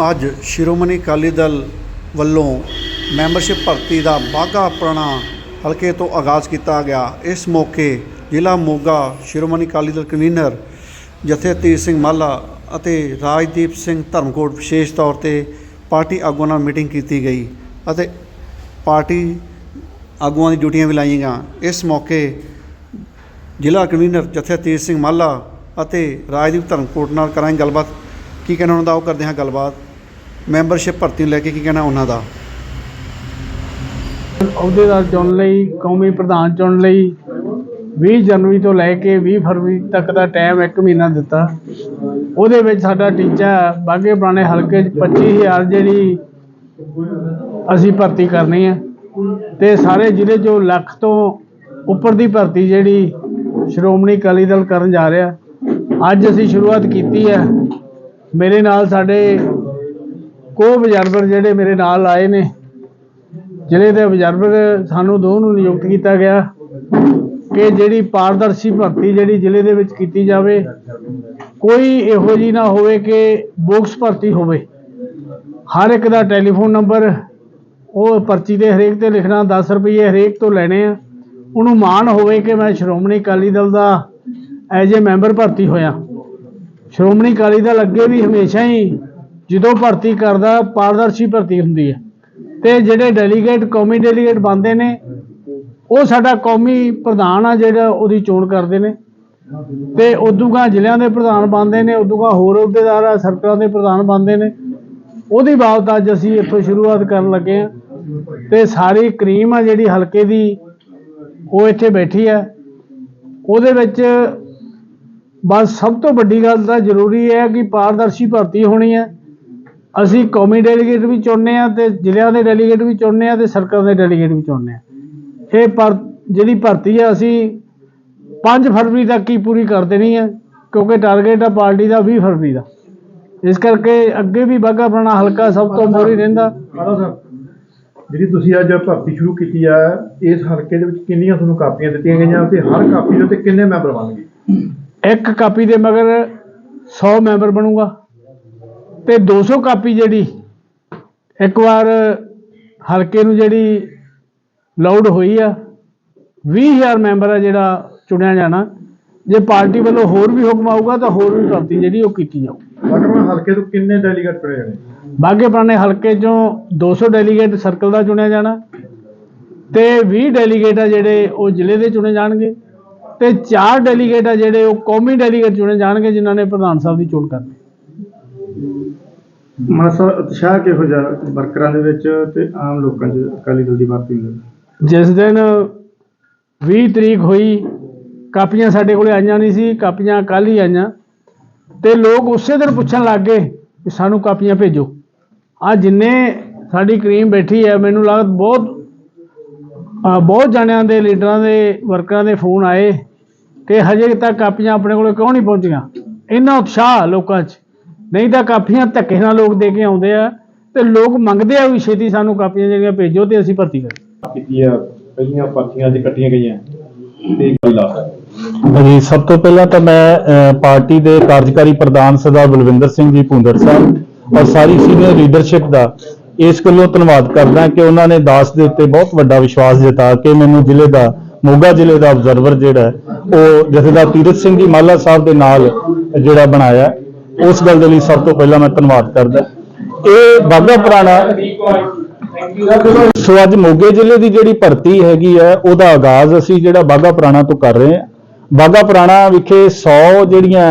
ਅੱਜ ਸ਼੍ਰੋਮਣੀ ਅਕਾਲੀ ਦਲ ਵੱਲੋਂ ਮੈਂਬਰਸ਼ਿਪ ਭਰਤੀ ਦਾ ਬਾਘਾ ਪੁਰਾਣਾ ਹਲਕੇ ਤੋਂ ਆਗਾਜ਼ ਕੀਤਾ ਗਿਆ। ਇਸ ਮੌਕੇ ਜ਼ਿਲ੍ਹਾ ਮੋਗਾ ਸ਼੍ਰੋਮਣੀ ਅਕਾਲੀ ਦਲ ਕਨਵੀਨਰ ਜਥੇਤੀਰ ਸਿੰਘ ਮਾਲਾ ਅਤੇ ਰਾਜਦੀਪ ਸਿੰਘ ਧਰਮਕੋਟ ਵਿਸ਼ੇਸ਼ ਤੌਰ ਤੇ ਪਾਰਟੀ ਆਗੂਆਂ ਨਾਲ ਮੀਟਿੰਗ ਕੀਤੀ ਗਈ ਅਤੇ ਪਾਰਟੀ ਆਗੂਆਂ ਦੀ ਡਿਊਟੀਆਂ ਵੀ ਲਾਈਆਂ। ਗਈਆਂ ਇਸ ਮੌਕੇ ਜ਼ਿਲ੍ਹਾ ਕਨਵੀਨਰ ਜਥੇਤੀਰ ਸਿੰਘ ਮਾਲਾ ਅਤੇ ਰਾਜਦੀਪ ਧਰਮਕੋਟ ਨਾਲ ਕਰਾਂਗੇ ਗੱਲਬਾਤ। ਕੀ ਕਹਿਣਾ ਉਹਨਾਂ ਦਾ? ਉਹ ਕਰਦੇ ਹਾਂ ਗੱਲਬਾਤ। ਮੈਂਬਰਸ਼ਿਪ ਭਰਤੀ ਨੂੰ ਲੈ ਕੇ ਕੀ ਕਹਿਣਾ ਉਹਨਾਂ ਦਾ? ਅਹੁਦੇਦਾਰ ਚੁਣ ਲਈ, ਕੌਮੀ ਪ੍ਰਧਾਨ ਚੁਣ ਲਈ 20 ਜਨਵਰੀ ਤੋਂ ਲੈ ਕੇ 20 ਫਰਵਰੀ ਤੱਕ ਦਾ ਟਾਈਮ ਇੱਕ ਮਹੀਨਾ ਦਿੱਤਾ। ਉਹਦੇ ਵਿੱਚ ਸਾਡਾ ਟੀਚਾ ਬਾਗੇ ਪੁਰਾਣੇ ਹਲਕੇ 'ਚ 25000 ਜਿਹੜੀ ਅਸੀਂ ਭਰਤੀ ਕਰਨੀ ਹੈ ਤੇ ਸਾਰੇ ਜ਼ਿਲ੍ਹੇ 'ਚੋਂ ਲੱਖ ਤੋਂ ਉੱਪਰ ਦੀ ਭਰਤੀ ਜਿਹੜੀ ਸ਼੍ਰੋਮਣੀ ਅਕਾਲੀ ਦਲ ਕਰਨ ਜਾ ਰਿਹਾ। ਅੱਜ ਅਸੀਂ ਸ਼ੁਰੂਆਤ ਕੀਤੀ ਹੈ। ਮੇਰੇ ਨਾਲ ਸਾਡੇ ਕੋ ਬਜ਼ਰਗਰ ਜਿਹੜੇ ਮੇਰੇ ਨਾਲ ਆਏ ਨੇ, ਜ਼ਿਲ੍ਹੇ ਦੇ ਅਬਜ਼ਰਵਰ ਸਾਨੂੰ ਦੋ ਨੂੰ ਨਿਯੁਕਤ ਕੀਤਾ ਗਿਆ ਕਿ ਜਿਹੜੀ ਪਾਰਦਰਸ਼ੀ ਭਰਤੀ ਜਿਹੜੀ ਜ਼ਿਲ੍ਹੇ ਦੇ ਵਿੱਚ ਕੀਤੀ ਜਾਵੇ, ਕੋਈ ਇਹੋ ਜੀ ਨਾ ਹੋਵੇ ਕਿ ਬੋਕਸ ਭਰਤੀ ਹੋਵੇ। ਹਰ ਇੱਕ ਦਾ ਟੈਲੀਫੋਨ ਨੰਬਰ, ਉਹ ਪਰਚੀ ਤੇ ਹਰੇਕ ਤੇ ਲਿਖਣਾ 10 ਰੁਪਏ ਹਰੇਕ ਤੋਂ ਲੈਣੇ ਆ। ਉਹਨੂੰ ਮਾਣ ਹੋਵੇ ਕਿ ਮੈਂ ਸ਼੍ਰੋਮਣੀ ਅਕਾਲੀ ਦਲ ਦਾ ਐਜ ਏ ਮੈਂਬਰ ਭਰਤੀ ਹੋਇਆ। ਸ਼੍ਰੋਮਣੀ ਅਕਾਲੀ ਦਲ ਅੱਗੇ ਵੀ ਹਮੇਸ਼ਾ ਹੀ ਜਦੋਂ ਭਰਤੀ ਕਰਦਾ, ਪਾਰਦਰਸ਼ੀ ਭਰਤੀ ਹੁੰਦੀ ਹੈ। ਤੇ ਜਿਹੜੇ ਡੈਲੀਗੇਟ ਕੌਮੀ ਡੈਲੀਗੇਟ ਬਣਦੇ ਨੇ, ਉਹ ਸਾਡਾ ਕੌਮੀ ਪ੍ਰਧਾਨ ਆ ਜਿਹੜਾ ਉਹਦੀ ਚੋਣ ਕਰਦੇ ਨੇ। ਤੇ ਉਦੋਂ ਜ਼ਿਲ੍ਹਿਆਂ ਦੇ ਪ੍ਰਧਾਨ ਬਣਦੇ ਨੇ ਉਦੋਂਗਾ ਹੋਰ ਅਹੁਦੇਦਾਰ ਆ ਸਰਕਲਾਂ ਦੇ ਪ੍ਰਧਾਨ ਬਣਦੇ ਨੇ। ਉਹਦੀ ਬਾਬਤ ਅੱਜ ਅਸੀਂ ਇੱਥੋਂ ਸ਼ੁਰੂਆਤ ਕਰਨ ਲੱਗੇ ਆ ਤੇ ਸਾਰੀ ਕਰੀਮ ਆ ਜਿਹੜੀ ਹਲਕੇ ਦੀ, ਉਹ ਇੱਥੇ ਬੈਠੀ ਆ ਉਹਦੇ ਵਿੱਚ ਬਸ ਸਭ ਤੋਂ ਵੱਡੀ ਗੱਲ ਤਾਂ ਜ਼ਰੂਰੀ ਹੈ ਕਿ ਪਾਰਦਰਸ਼ੀ ਭਰਤੀ ਹੋਣੀ ਹੈ। ਅਸੀਂ ਕੌਮੀ ਡੈਲੀਗੇਟ ਵੀ ਚੁਣਨੇ ਆ ਤੇ ਜ਼ਿਲ੍ਹਿਆਂ ਦੇ ਡੈਲੀਗੇਟ ਵੀ ਚੁਣਨੇ ਆ ਤੇ ਸਰਕਾਰ ਦੇ ਡੈਲੀਗੇਟ ਵੀ ਚੁਣਨੇ ਆ। ਇਹ ਪਰ ਜਿਹੜੀ ਭਰਤੀ ਆ ਅਸੀਂ 5 ਫਰਵਰੀ ਤੱਕ ਹੀ ਪੂਰੀ ਕਰ ਦੇਣੀ ਹੈ ਕਿਉਂਕਿ ਟਾਰਗੇਟ ਆ ਪਾਰਟੀ ਦਾ 20 ਫਰਵਰੀ ਦਾ। ਇਸ ਕਰਕੇ ਅੱਗੇ ਵੀ ਬਾਗਾ ਪੁਰਾਣਾ ਹਲਕਾ ਸਭ ਤੋਂ ਮੋਰੀ ਰਹਿੰਦਾ। ਜਿਹੜੀ ਤੁਸੀਂ ਅੱਜ ਭਰਤੀ ਸ਼ੁਰੂ ਕੀਤੀ ਆ, ਇਸ ਹਲਕੇ ਦੇ ਵਿੱਚ ਕਿੰਨੀਆਂ ਤੁਹਾਨੂੰ ਕਾਪੀਆਂ ਦਿੱਤੀਆਂ ਗਈਆਂ ਤੇ ਹਰ ਕਾਪੀ ਦੇ ਉੱਤੇ ਕਿੰਨੇ ਮੈਂਬਰ ਬਣਨਗੇ? ਇੱਕ ਕਾਪੀ ਦੇ ਮਗਰ 100 ਮੈਂਬਰ ਬਣੂਗਾ ਤੇ 200 ਕਾਪੀ ਜਿਹੜੀ ਇੱਕ ਵਾਰ ਹਲਕੇ ਨੂੰ ਜਿਹੜੀ ਲਾਊਡ ਹੋਈ ਆ 20000 ਮੈਂਬਰ ਆ ਜਿਹੜਾ ਚੁਣਿਆ ਜਾਣਾ। ਜੇ ਪਾਰਟੀ ਵੱਲੋਂ ਹੋਰ ਵੀ ਹੁਕਮ ਆਊਗਾ ਤਾਂ ਹੋਰ ਵੀ ਭਰਤੀ ਜਿਹੜੀ ਉਹ ਕੀਤੀ ਜਾਊ ਵਟਰਮਨ ਹਲਕੇ ਤੋਂ ਕਿੰਨੇ ਡੈਲੀਗੇਟ ਚੁਣੇ ਜਾਣੇ? ਬਾਗੇ ਪੁਰਾਣੇ ਹਲਕੇ ਚੋਂ 200 ਡੈਲੀਗੇਟ ਸਰਕਲ ਦਾ ਚੁਣਿਆ ਜਾਣਾ ਤੇ 20 ਡੈਲੀਗੇਟ ਆ ਜਿਹੜੇ ਉਹ ਜ਼ਿਲ੍ਹੇ ਦੇ ਚੁਣੇ ਜਾਣਗੇ। ਤੇ 4 ਡੈਲੀਗੇਟ ਆ ਜਿਹੜੇ ਉਹ ਕੌਮੀ ਡੈਲੀਗੇਟ ਚੁਣੇ ਜਾਣਗੇ ਜਿਨ੍ਹਾਂ ਨੇ ਪ੍ਰਧਾਨ ਸਾਹਿਬ ਦੀ ਚੋਣ ਕਰਨੀ। ਮਾਸਾ ਉਤਸ਼ਾਹ ਕਿਹੋ ਜਿਹਾ ਵਰਕਰਾਂ ਦੇ ਵਿੱਚ ਤੇ ਆਮ ਲੋਕਾਂ 'ਚ ਅਕਾਲੀ ਦਲ ਦੀ ਭਰਤੀ ਨੂੰ ਜਿਸ ਦਿਨ 20 ਤਰੀਕ ਹੋਈ ਕਾਪੀਆਂ ਸਾਡੇ ਕੋਲੇ ਆਈਆਂ ਨਹੀਂ ਸੀ ਕਾਪੀਆਂ ਕੱਲ੍ਹ ਹੀ ਆਈਆਂ। ਤੇ ਲੋਕ ਉਸੇ ਦਿਨ ਪੁੱਛਣ ਲੱਗ ਗਏ ਕਿ ਸਾਨੂੰ ਕਾਪੀਆਂ ਭੇਜੋ। ਆ ਜਿੰਨੇ ਸਾਡੀ ਕਰੀਮ ਬੈਠੀ ਹੈ ਮੈਨੂੰ ਲੱਗਦਾ ਬਹੁਤ ਬਹੁਤ ਜਣਿਆਂ ਦੇ ਲੀਡਰਾਂ ਦੇ ਵਰਕਰਾਂ ਦੇ ਫੋਨ ਆਏ। ਕਿ ਹਜੇ ਤੱਕ ਕਾਪੀਆਂ ਆਪਣੇ ਕੋਲੇ ਕਿਉਂ ਨਹੀਂ ਪਹੁੰਚੀਆਂ? ਇੰਨਾ ਉਤਸ਼ਾਹ ਲੋਕਾਂ 'ਚ। ਨਹੀਂ ਤਾਂ ਕਾਪੀਆਂ ਧੱਕੇ ਨਾਲ ਲੋਕ ਦੇ ਕੇ ਆਉਂਦੇ ਆ ਤੇ ਲੋਕ ਮੰਗਦੇ ਆ ਵੀ ਛੇਤੀ ਸਾਨੂੰ ਕਾਪੀਆਂ ਜਿਹੜੀਆਂ ਭੇਜੋ ਤੇ ਅਸੀਂ ਭਰਤੀ ਕਰੀਏ। ਕੀਤੀ ਆ ਪਹਿਲੀਆਂ ਪਰਚੀਆਂ ਅੱਜ ਕੱਟੀਆਂ ਗਈਆਂ। ਤੇ ਗੱਲਾਂ ਜੀ ਸਭ ਤੋਂ ਪਹਿਲਾਂ ਤਾਂ ਮੈਂ ਪਾਰਟੀ ਦੇ ਕਾਰਜਕਾਰੀ ਪ੍ਰਧਾਨ ਸਰਦਾਰ ਬਲਵਿੰਦਰ ਸਿੰਘ ਜੀ ਭੁੰਦੜ ਸਾਹਿਬ ਔਰ ਸਾਰੀ ਸੀਨੀਅਰ ਲੀਡਰਸ਼ਿਪ ਦਾ ਇਸ ਗੱਲੋਂ ਧੰਨਵਾਦ ਕਰਦਾ ਕਿ ਉਹਨਾਂ ਨੇ ਦਾਸ ਦੇ ਉੱਤੇ ਬਹੁਤ ਵੱਡਾ ਵਿਸ਼ਵਾਸ ਜਤਾ ਕੇ ਮੈਨੂੰ ਜ਼ਿਲ੍ਹੇ ਦਾ ਮੋਗਾ ਜ਼ਿਲ੍ਹੇ ਦਾ ਅਬਜ਼ਰਵਰ ਜਿਹੜਾ ਉਹ ਜਥੇਦਾਰ ਤੀਰਥ ਸਿੰਘ ਜੀ ਮਾਲਾ ਸਾਹਿਬ ਦੇ ਨਾਲ ਜਿਹੜਾ ਬਣਾਇਆ ਉਸ ਗੱਲ ਦੇ ਲਈ ਸਭ ਤੋਂ ਪਹਿਲਾਂ ਮੈਂ ਧੰਨਵਾਦ ਕਰਦਾ ਇਹ ਬਾਗਾ ਪੁਰਾਣਾ ਸੋ ਅੱਜ ਮੋਗੇ ਜ਼ਿਲ੍ਹੇ ਦੀ ਜਿਹੜੀ ਭਰਤੀ ਹੈਗੀ ਹੈ, ਉਹਦਾ ਆਗਾਜ਼ ਅਸੀਂ ਜਿਹੜਾ ਬਾਗਾ ਪੁਰਾਣਾ ਤੋਂ ਕਰ ਰਹੇ ਹਾਂ। ਬਾਗਾ ਪੁਰਾਣਾ ਵਿਖੇ 100 ਜਿਹੜੀਆਂ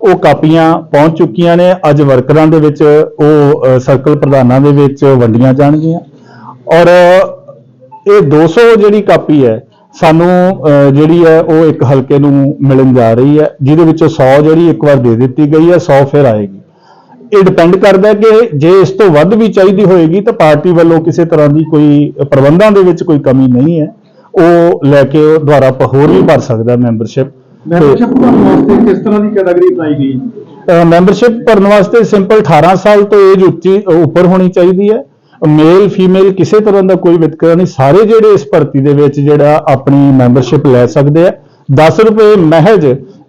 ਉਹ ਕਾਪੀਆਂ ਪਹੁੰਚ ਚੁੱਕੀਆਂ ਨੇ। ਅੱਜ ਵਰਕਰਾਂ ਦੇ ਵਿੱਚ ਉਹ ਸਰਕਲ ਪ੍ਰਧਾਨਾਂ ਦੇ ਵਿੱਚ ਵੰਡੀਆਂ ਜਾਣਗੀਆਂ। ਔਰ ਇਹ 200 ਜਿਹੜੀ ਕਾਪੀ ਹੈ ਸਾਨੂੰ ਜਿਹੜੀ ਹੈ ਉਹ ਇੱਕ ਹਲਕੇ ਨੂੰ ਮਿਲਣ ਜਾ ਰਹੀ ਹੈ ਜਿਹਦੇ ਵਿੱਚੋਂ 100 ਜਿਹੜੀ ਇੱਕ ਵਾਰ ਦੇ ਦਿੱਤੀ ਗਈ ਹੈ 100 ਫਿਰ ਆਏਗੀ। ਇਹ ਡਿਪੈਂਡ ਕਰਦਾ ਹੈ ਕਿ ਜੇ ਇਸ ਤੋਂ ਵੱਧ ਵੀ ਚਾਹੀਦੀ ਹੋਏਗੀ ਤਾਂ ਪਾਰਟੀ ਵੱਲੋਂ ਕਿਸੇ ਤਰ੍ਹਾਂ ਦੀ ਕੋਈ ਪ੍ਰਬੰਧਾਂ ਦੇ ਵਿੱਚ ਕੋਈ ਕਮੀ ਨਹੀਂ ਹੈ। ਉਹ ਲੈ ਕੇ ਉਹ ਦੁਆਰਾ ਹੋਰ ਵੀ ਭਰ ਸਕਦਾ ਮੈਂਬਰਸ਼ਿਪ ਮੈਂਬਰਸ਼ਿਪ ਭਰਨ ਵਾਸਤੇ ਕਿਸ ਤਰ੍ਹਾਂ ਦੀ ਕੈਟਾਗਰੀ ਬਣਾਈ ਗਈ? ਮੈਂਬਰਸ਼ਿਪ ਭਰਨ ਵਾਸਤੇ ਸਿੰਪਲ 18 ਸਾਲ ਤੋਂ ਏਜ ਉੱਚੀ ਉੱਪਰ ਹੋਣੀ ਚਾਹੀਦੀ ਹੈ। ਮੇਲ ਫੀਮੇਲ ਕਿਸੇ ਤਰ੍ਹਾਂ ਦਾ ਕੋਈ ਵਿਤਕਰਾ ਨਹੀਂ। ਸਾਰੇ ਜਿਹੜੇ ਇਸ ਭਰਤੀ ਦੇ ਵਿੱਚ ਜਿਹੜਾ ਆਪਣੀ ਮੈਂਬਰਸ਼ਿਪ ਲੈ ਸਕਦੇ ਆ। 10 ਰੁਪਏ ਮਹਿਜ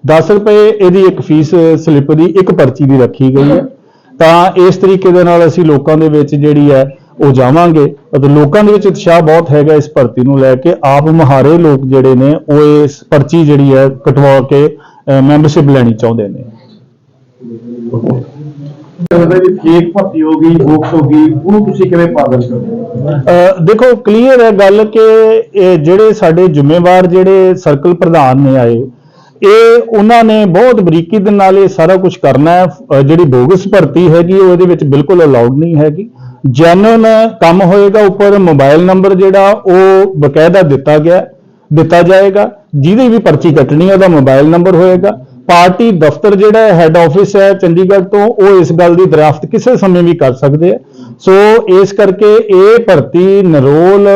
10 ਰੁਪਏ ਇਹਦੀ ਇੱਕ ਫੀਸ ਸਲਿੱਪ ਦੀ ਇੱਕ ਪਰਚੀ ਦੀ ਰੱਖੀ ਗਈ ਹੈ। ਤਾਂ ਇਸ ਤਰੀਕੇ ਦੇ ਨਾਲ ਅਸੀਂ ਲੋਕਾਂ ਦੇ ਵਿੱਚ ਜਿਹੜੀ ਹੈ, ਉਹ ਜਾਵਾਂਗੇ। ਅਤੇ ਲੋਕਾਂ ਦੇ ਵਿੱਚ ਉਤਸ਼ਾਹ ਬਹੁਤ ਹੈਗਾ ਇਸ ਭਰਤੀ ਨੂੰ ਲੈ ਕੇ। ਆਪ ਮਹਾਰੇ ਲੋਕ ਜਿਹੜੇ ਨੇ, ਉਹ ਇਸ ਪਰਚੀ ਜਿਹੜੀ ਹੈ, ਕਟਵਾ ਕੇ ਮੈਂਬਰਸ਼ਿਪ ਲੈਣੀ ਚਾਹੁੰਦੇ ਨੇ। ਲੱਗਦਾ ਵੀ ਫੇਕ ਭਰਤੀ ਹੋ ਗਈ ਬੋਕਸ ਹੋ ਗਈ, ਉਹਨੂੰ ਤੁਸੀਂ ਕਿਵੇਂ ਪਾਰਦਰਸ਼ ਕਰਦੇ ਦੇਖੋ ਕਲੀਅਰ ਹੈ ਗੱਲ ਕਿ ਇਹ ਜਿਹੜੇ ਸਾਡੇ ਜ਼ਿੰਮੇਵਾਰ ਜਿਹੜੇ ਸਰਕਲ ਪ੍ਰਧਾਨ ਨੇ ਆਏ, ਇਹ ਉਹਨਾਂ ਨੇ ਬਹੁਤ ਬਰੀਕੀ ਦੇ ਨਾਲ ਇਹ ਸਾਰਾ ਕੁਝ ਕਰਨਾ ਹੈ। ਜਿਹੜੀ ਬੋਗਸ ਭਰਤੀ ਹੈਗੀ, ਉਹ ਇਹਦੇ ਵਿੱਚ ਬਿਲਕੁਲ ਅਲਾਉਡ ਨਹੀਂ ਹੈਗੀ। ਜੈਨੂਨ ਕੰਮ ਹੋਏਗਾ ਉੱਪਰ ਮੋਬਾਈਲ ਨੰਬਰ ਜਿਹੜਾ, ਉਹ ਬਕਾਇਦਾ ਦਿੱਤਾ ਗਿਆ, ਦਿੱਤਾ ਜਾਏਗਾ। ਜਿਹਦੀ ਵੀ ਪਰਚੀ ਕੱਟਣੀ ਹੈ, ਉਹਦਾ ਮੋਬਾਈਲ ਨੰਬਰ ਹੋਏਗਾ। ਪਾਰਟੀ ਦਫ਼ਤਰ ਜਿਹੜਾ ਹੈੱਡ ਆਫਿਸ ਹੈ ਚੰਡੀਗੜ੍ਹ ਤੋਂ, ਉਹ ਇਸ ਗੱਲ ਦੀ ਦਰਾਫਤ ਕਿਸੇ ਸਮੇਂ ਵੀ ਕਰ ਸਕਦੇ ਆ। ਸੋ ਇਸ ਕਰਕੇ ਇਹ ਭਰਤੀ ਨਰੋਲ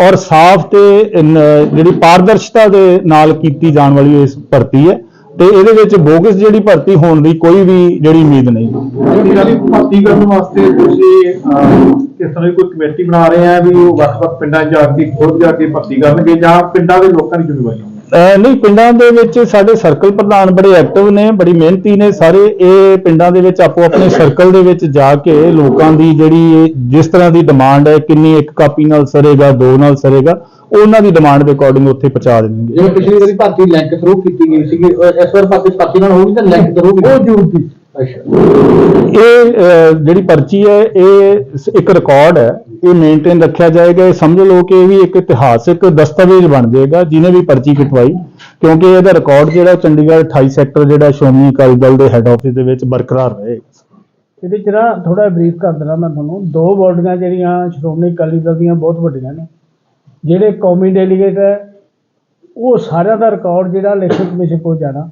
ਔਰ ਸਾਫ਼ ਤੇ ਜਿਹੜੀ ਪਾਰਦਰਸ਼ਤਾ ਦੇ ਨਾਲ ਕੀਤੀ ਜਾਣ ਵਾਲੀ ਇਸ ਭਰਤੀ ਹੈ ਤੇ ਇਹਦੇ ਵਿੱਚ ਬੋਗਸ ਜਿਹੜੀ ਭਰਤੀ ਹੋਣ ਦੀ ਕੋਈ ਵੀ ਜਿਹੜੀ ਉਮੀਦ ਨਹੀਂ। ਭਰਤੀ ਕਰਨ ਵਾਸਤੇ ਤੁਸੀਂ ਕਿਸ ਤਰ੍ਹਾਂ ਦੀ ਕੋਈ ਕਮੇਟੀ ਬਣਾ ਰਹੇ ਆ ਵੀ ਉਹ ਵੱਖ-ਵੱਖ ਪਿੰਡਾਂ 'ਚ ਜਾ ਕੇ ਖੁਦ ਜਾ ਕੇ ਭਰਤੀ ਕਰਨਗੇ ਜਾਂ ਪਿੰਡਾਂ ਦੇ ਲੋਕਾਂ ਦੀ ਜ਼ਿੰਮੇਵਾਰੀ? ਨਹੀਂ ਪਿੰਡਾਂ ਦੇ ਵਿੱਚ ਸਾਡੇ ਸਰਕਲ ਪ੍ਰਧਾਨ ਬੜੇ ਐਕਟਿਵ ਨੇ ਬੜੀ ਮਿਹਨਤੀ ਨੇ ਸਾਰੇ। ਇਹ ਪਿੰਡਾਂ ਦੇ ਵਿੱਚ ਆਪੋ ਆਪਣੇ ਸਰਕਲ ਦੇ ਵਿੱਚ ਜਾ ਕੇ ਲੋਕਾਂ ਦੀ ਜਿਹੜੀ ਜਿਸ ਤਰ੍ਹਾਂ ਦੀ ਡਿਮਾਂਡ ਹੈ ਕਿੰਨੀ ਇੱਕ ਕਾਪੀ ਨਾਲ ਸਰੇਗਾ ਦੋ ਨਾਲ ਸਰੇਗਾ ਉਹਨਾਂ ਦੀ ਡਿਮਾਂਡ ਦੇ ਅਕੋਰਡਿੰਗ ਉੱਥੇ ਪਹੁੰਚਾ ਦੇਣਗੇ। ਜਿਵੇਂ ਪਿਛਲੀ ਵਾਰੀ ਭਰਤੀ ਲਿੰਕ ਥਰੂ ਕੀਤੀ ਗਈ ਸੀ ਇਸ ਵਾਰ ਭਰਤੀ ਭਰਤੀ ਨਾਲ ਹੋਣੀ ਤਾਂ ਲਿੰਕ ਥਰੂ ਉਹ ਜ਼ਰੂਰ ਸੀ ਅੱਛਾ। ਇਹ ਜਿਹੜੀ ਪਰਚੀ ਹੈ ਇਹ ਇੱਕ ਰਿਕਾਰਡ ਹੈ। ਇਹ ਮੇਨਟੇਨ ਰੱਖਿਆ ਜਾਏਗਾ। ਇਹ ਸਮਝ ਲਓ ਕਿ ਇਹ ਵੀ ਇੱਕ ਇਤਿਹਾਸਿਕ ਦਸਤਾਵੇਜ਼ ਬਣ ਜਾਏਗਾ, ਜਿਹਨੇ ਵੀ ਪਰਚੀ ਕਟਵਾਈ। ਕਿਉਂਕਿ ਇਹਦਾ ਰਿਕਾਰਡ ਜਿਹੜਾ ਚੰਡੀਗੜ੍ਹ 28 ਸੈਕਟਰ ਜਿਹੜਾ ਸ਼੍ਰੋਮਣੀ ਅਕਾਲੀ ਦਲ ਦੇ ਹੈੱਡ ਆਫਿਸ ਦੇ ਵਿੱਚ ਬਰਕਰਾਰ ਰਹੇਗਾ ਇਹਦੇ ਜਿਹੜਾ ਨਾ ਥੋੜਾ ਬਰੀਫ ਕਰ ਦਿੰਦਾ ਮੈਂ ਤੁਹਾਨੂੰ। ਦੋ ਬੋਡੀਆਂ ਜਿਹੜੀਆਂ ਸ਼੍ਰੋਮਣੀ ਅਕਾਲੀ ਦਲ ਦੀਆਂ ਬਹੁਤ ਵੱਡੀਆਂ ਨੇ। ਜਿਹੜੇ ਕੌਮੀ ਡੈਲੀਗੇਟ ਹੈ, ਉਹ ਸਾਰਿਆਂ ਦਾ ਰਿਕਾਰਡ ਜਿਹੜਾ ਇਲੈਕਸ਼ਨ ਕਮਿਸ਼ਨ ਕੋਲ ਜਾਣਾ।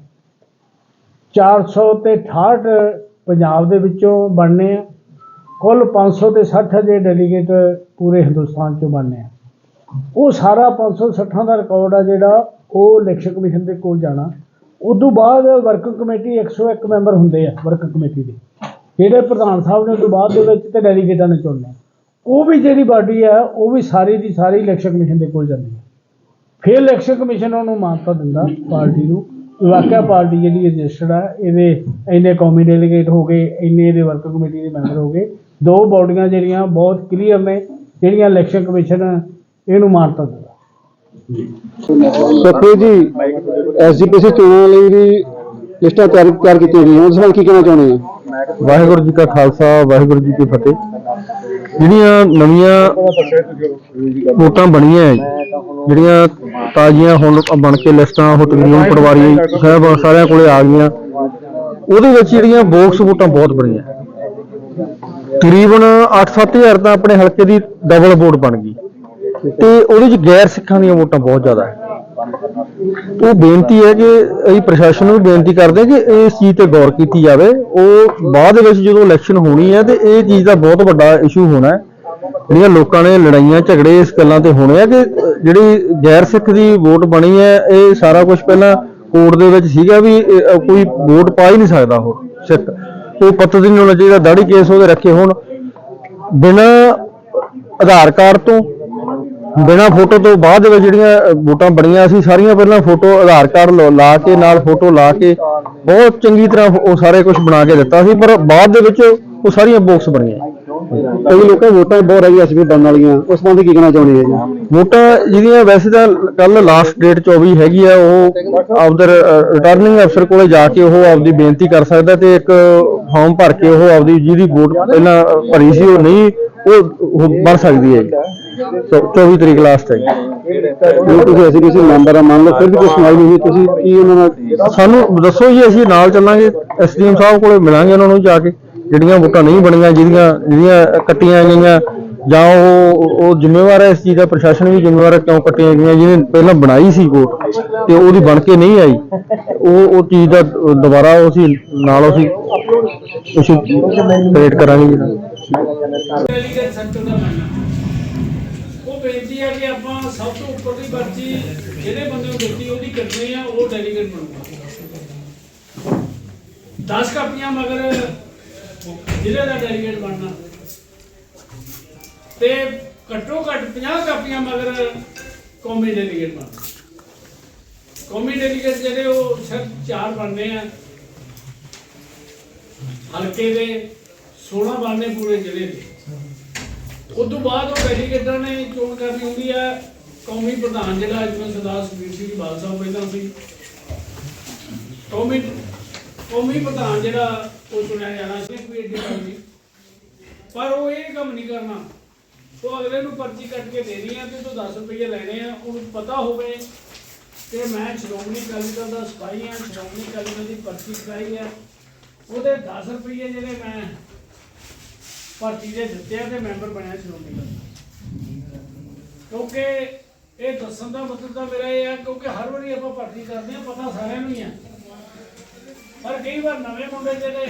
400 ਤੇ 68 ਪੰਜਾਬ ਦੇ ਵਿੱਚੋਂ ਬਣਨੇ ਆ। ਕੁੱਲ 500 ਤੇ 60 ਜੇ ਡੈਲੀਗੇਟ ਪੂਰੇ ਹਿੰਦੁਸਤਾਨ ਚੋਂ ਬਣਨੇ ਆ। ਉਹ ਸਾਰਾ 560 ਦਾ ਰਿਕਾਰਡ ਆ ਜਿਹੜਾ ਉਹ ਇਲੈਕਸ਼ਨ ਕਮਿਸ਼ਨ ਦੇ ਕੋਲ ਜਾਣਾ। ਉਦੋਂ ਬਾਅਦ ਵਰਕਿੰਗ ਕਮੇਟੀ 101 ਮੈਂਬਰ ਹੁੰਦੇ ਆ ਵਰਕਿੰਗ ਕਮੇਟੀ ਦੇ। ਜਿਹੜੇ ਪ੍ਰਧਾਨ ਸਾਹਿਬ ਨੇ ਉਦੋਂ ਬਾਅਦ ਦੇ ਵਿੱਚ ਤੇ ਡੈਲੀਗੇਟਾਂ ਨੇ ਚੁਣਨੇ। ਉਹ ਵੀ ਜਿਹੜੀ ਬਾਡੀ ਆ, ਉਹ ਵੀ ਸਾਰੀ ਦੀ ਸਾਰੀ ਇਲੈਕਸ਼ਨ ਕਮਿਸ਼ਨ ਦੇ ਕੋਲ ਜਾਂਦੀ ਹੈ ਫਿਰ ਇਲੈਕਸ਼ਨ ਕਮਿਸ਼ਨ ਉਹਨੂੰ ਮਾਨਤਾ ਦਿੰਦਾ ਪਾਰਟੀ ਨੂੰ ਵਾਕਿਆ ਪਾਰਟੀ ਜਿਹੜੀ ਰਜਿਸਟਰਡ ਆ, ਇਹਦੇ ਇੰਨੇ ਕੌਮੀ ਡੈਲੀਗੇਟ ਹੋ ਗਏ, ਇੰਨੇ ਇਹਦੇ ਵਰਕਿੰਗ ਕਮੇਟੀ ਦੇ ਮੈਂਬਰ ਹੋ ਗਏ। ਦੋ ਬਾਡੀਆਂ ਜਿਹੜੀਆਂ ਬਹੁਤ ਕਲੀਅਰ ਨੇ ਜਿਹੜੀਆਂ ਇਲੈਕਸ਼ਨ ਕਮਿਸ਼ਨ ਇਹਨੂੰ ਮਾਨਤਾ ਦਿੰਦਾ ਸਖੀ ਜੀ ਐਸਜੀਪੀਸੀ ਚੋਣਾਂ ਲਈ ਵੀ ਲਿਸਟਾਂ ਤਿਆਰ ਤਿਆਰ ਕੀਤੀਆਂ ਗਈਆਂ। ਉਸ ਨਾਲ ਕੀ ਕਹਿਣਾ ਚਾਹੁੰਦੇ ਆ ਵਾਹਿਗੁਰੂ ਜੀ ਕਾ ਖਾਲਸਾ ਵਾਹਿਗੁਰੂ ਜੀ ਕੀ ਫਤਿਹ। ਜਿਹੜੀਆਂ ਨਵੀਆਂ ਵੋਟਾਂ ਬਣੀਆਂ ਹੈ, ਜਿਹੜੀਆਂ ਤਾਜ਼ੀਆਂ ਹੁਣ ਬਣ ਕੇ ਲਿਸਟਾਂ ਉਹ ਤਕਰੀਬਨ ਪਟਵਾਰੀ ਸਾਹਿਬ ਸਾਰਿਆਂ ਕੋਲੇ ਆ ਗਈਆਂ ਉਹਦੇ ਵਿੱਚ ਜਿਹੜੀਆਂ ਬੋਕਸ ਵੋਟਾਂ ਬਹੁਤ ਬਣੀਆਂ। ਤਕਰੀਬਨ 8-7000 ਤਾਂ ਆਪਣੇ ਹਲਕੇ ਦੀ ਡਬਲ ਵੋਟ ਬਣ ਗਈ। ਤੇ ਉਹਦੇ ਚ ਗੈਰ ਸਿੱਖਾਂ ਦੀਆਂ ਵੋਟਾਂ ਬਹੁਤ ਜ਼ਿਆਦਾ ਹੈ। ਉਹ ਬੇਨਤੀ ਹੈ ਕਿ ਅਸੀਂ ਪ੍ਰਸ਼ਾਸਨ ਨੂੰ ਵੀ ਬੇਨਤੀ ਕਰਦੇ ਕਿ ਇਸ ਚੀਜ਼ ਤੇ ਗੌਰ ਕੀਤੀ ਜਾਵੇ। ਉਹ ਬਾਅਦ ਦੇ ਵਿੱਚ ਜਦੋਂ ਇਲੈਕਸ਼ਨ ਹੋਣੀ ਹੈ ਤੇ ਇਹ ਚੀਜ਼ ਦਾ ਬਹੁਤ ਵੱਡਾ ਇਸ਼ੂ ਹੋਣਾ ਹੈ। ਜਿਹੜੀਆਂ ਲੋਕਾਂ ਨੇ ਲੜਾਈਆਂ, ਝਗੜੇ ਇਸ ਗੱਲਾਂ ਤੇ ਹੋਣੇ ਆ ਕਿ ਜਿਹੜੀ ਗੈਰ ਸਿੱਖ ਦੀ ਵੋਟ ਬਣੀ ਹੈ, ਇਹ ਸਾਰਾ ਕੁਝ ਪਹਿਲਾਂ ਕੋਰਟ ਦੇ ਵਿੱਚ ਸੀਗਾ ਵੀ ਕੋਈ ਵੋਟ ਪਾ ਹੀ ਨਹੀਂ ਸਕਦਾ ਉਹ ਸਿੱਖ। ਉਹ ਪੱਤਰ ਨਹੀਂ ਹੋਣਾ ਚਾਹੀਦਾ ਦਾੜੀ ਕੇਸ ਉਹਦੇ ਰੱਖੇ ਹੋਣ। ਬਿਨਾਂ ਆਧਾਰ ਕਾਰਡ ਤੋਂ, ਬਿਨਾਂ ਫੋਟੋ ਤੋਂ ਬਾਅਦ ਦੇ ਵਿੱਚ ਜਿਹੜੀਆਂ ਵੋਟਾਂ ਬਣੀਆਂ ਸੀ, ਸਾਰੀਆਂ ਪਹਿਲਾਂ ਫੋਟੋ ਆਧਾਰ ਕਾਰਡ ਲਾ- ਲਾ ਕੇ, ਨਾਲ ਫੋਟੋ ਲਾ ਕੇ, ਬਹੁਤ ਚੰਗੀ ਤਰ੍ਹਾਂ ਉਹ ਸਾਰੇ ਕੁਝ ਬਣਾ ਕੇ ਦਿੱਤਾ ਸੀ, ਪਰ ਬਾਅਦ ਦੇ ਵਿੱਚ ਉਹ ਸਾਰੀਆਂ ਬੋਕਸ ਬਣੀਆਂ। ਕਈ ਲੋਕਾਂ ਵੋਟਾਂ ਬਹੁਤ ਰਹੀ ਐਸਬੀ ਬਣਨ ਵਾਲੀਆਂ। ਉਸ ਸੰਬੰਧੀ ਕੀ ਕਹਿਣਾ ਚਾਹੁੰਦੇ ਜੀ? ਵੋਟਾਂ ਜਿਹੜੀਆਂ ਵੈਸੇ ਤਾਂ ਕੱਲ ਲਾਸਟ ਡੇਟ 24 ਹੈਗੀ ਆ ਉਹ ਆਪਦੇ ਰਿਟਰਨਿੰਗ ਅਫਸਰ ਕੋਲੇ ਜਾ ਕੇ ਉਹ ਆਪਦੀ ਬੇਨਤੀ ਕਰ ਸਕਦਾ ਤੇ ਇੱਕ ਫਾਰਮ ਭਰ ਕੇ ਉਹ ਆਪਦੀ ਜਿਹਦੀ ਵੋਟ ਪਹਿਲਾਂ ਭਰੀ ਸੀ ਉਹ ਨਹੀਂ ਉਹ ਬਣ ਸਕਦੀ ਹੈ 24 ਤਰੀਕ ਲਾਸਟ ਹੈ। ਜੇ ਤੁਸੀਂ ਐਸਜੀਪੀਸੀ ਮੈਂਬਰ ਆ ਮੰਨ ਲਓ ਫਿਰ ਵੀ ਕੋਈ ਸੁਣਾਈ ਨਹੀਂ ਹੋਈ ਤੁਸੀਂ ਕੀ ਉਹਨਾਂ ਨਾਲ ਸਾਨੂੰ ਦੱਸੋ ਜੀ ਅਸੀਂ ਨਾਲ ਚੱਲਾਂਗੇ ਐਸਡੀਐਮ ਸਾਹਿਬ ਕੋਲੇ ਮਿਲਾਂਗੇ ਉਹਨਾਂ ਨੂੰ ਜਾ ਕੇ। ਜਿਹੜੀਆਂ ਵੋਟਾਂ ਨਹੀਂ ਬਣੀਆਂ, ਜਿਹਦੀਆਂ ਜਿਹਦੀਆਂ ਕੱਟੀਆਂ ਗਈਆਂ, ਜਾਂ ਉਹ ਉਹ ਜ਼ਿੰਮੇਵਾਰ ਹੈ ਇਸ ਚੀਜ਼ ਦਾ, ਪ੍ਰਸ਼ਾਸਨ ਵੀ ਜ਼ਿੰਮੇਵਾਰ ਹੈ ਕਿਉਂ ਕੱਟੀਆਂ ਗਈਆਂ, ਜਿਹਨੇ ਪਹਿਲਾਂ ਬਣਾਈ ਸੀ ਵੋਟ ਤੇ ਉਹਦੀ ਬਣ ਕੇ ਨਹੀਂ ਆਈ। ਉਹ ਉਹ ਚੀਜ਼ ਦਾ ਦੁਬਾਰਾ ਉਹ ਅਸੀਂ ਨਾਲ ਅਸੀਂ ਇਸ਼ੂ ਕ੍ਰੀਏਟ ਕਰਾਂਗੇ ਉਹ ਬੇਨਤੀ ਹੈ ਕਿ ਆਪਾਂ ਸਭ ਤੋਂ ਉੱਪਰ ਦੀ ਜਿਹੜੇ ਬੰਦੇ ਨੂੰ ਦਿੱਤੀ, ਉਹਦੀ ਕੱਟਣੀ ਆ, ਉਹ ਡੈਲੀਗੇਟ ਬਣੂਗਾ। 10 ਕਾਪੀਆਂ ਮਗਰ ਜ਼ਿਲ੍ਹੇ ਦਾ ਡੈਲੀਗੇਟ ਬਣਨਾ। ਤੇ ਘੱਟੋ ਘੱਟ 50 ਕਾਪੀਆਂ ਮਗਰ ਕੌਮੀ ਡੈਲੀਗੇਟ ਬਣਨਾ। ਕੌਮੀ ਡੈਲੀਗੇਟ ਜਿਹੜੇ ਉਹ ਸਿਰਫ ਚਾਰ ਬਣਨੇ ਆ। ਹਲਕੇ ਦੇ 16 ਬਣਨੇ ਪੂਰੇ ਜ਼ਿਲ੍ਹੇ ਦੇ। ਉਸ ਤੋਂ ਬਾਅਦ ਉਹ ਡੈਲੀਗੇਟਾਂ ਨੇ ਚੋਣ ਕਰਨੀ ਹੁੰਦੀ ਹੈ ਕੌਮੀ ਪ੍ਰਧਾਨ ਜਿਹੜਾ ਜਿਵੇਂ ਸਰਦਾਰ ਸੁਖਬੀਰ ਸਿੰਘ ਬਾਦਲ ਪਹਿਲਾਂ ਸੀ। ਕੌਮੀ ਕੌਮੀ ਪ੍ਰਧਾਨ ਜਿਹੜਾ ਉਹ ਚੁਣਿਆ ਜਾਣਾ ਸੀ ਕੋਈ ਏਡੀ ਗੱਲ ਨਹੀਂ। ਪਰ ਉਹ ਇਹ ਕੰਮ ਨਹੀਂ ਕਰਨਾ। ਉਹ ਅਗਲੇ ਨੂੰ ਪਰਚੀ ਕੱਟ ਕੇ ਦੇਣੀ ਆ ਤੇ ਤੋਂ 10 ਰੁਪਏ ਲੈਣੇ ਆ, ਉਹਨੂੰ ਪਤਾ ਹੋਵੇ ਕਿ ਮੈਂ ਸ਼੍ਰੋਮਣੀ ਅਕਾਲੀ ਦਲ ਦਾ ਸਿਪਾਹੀ ਆ, ਸ਼੍ਰੋਮਣੀ ਅਕਾਲੀ ਦਲ ਦੀ ਪਰਚੀ ਕਰਾਈ ਆ। ਉਹਦੇ 10 ਰੁਪਏ ਜਿਹੜੇ ਮੈਂ ਭਰਤੀ ਦੇ ਦਿੱਤੇ ਆ ਤੇ ਮੈਂਬਰ ਬਣਿਆ ਸ਼੍ਰੋਮਣੀ ਅਕਾਲੀ ਕਿਉਂਕਿ ਇਹ ਦੱਸਣ ਦਾ ਮਤਲਬ ਤਾਂ ਮੇਰਾ ਇਹ ਆ, ਕਿਉਂਕਿ ਹਰ ਵਾਰੀ ਆਪਾਂ ਭਰਤੀ ਕਰਦੇ ਆ, ਪਤਾ ਸਾਰਿਆਂ ਨੂੰ ਹੀ ਆ। ਪਰ ਕਈ ਵਾਰ ਨਵੇਂ ਮੁੰਡੇ ਜਿਹੜੇ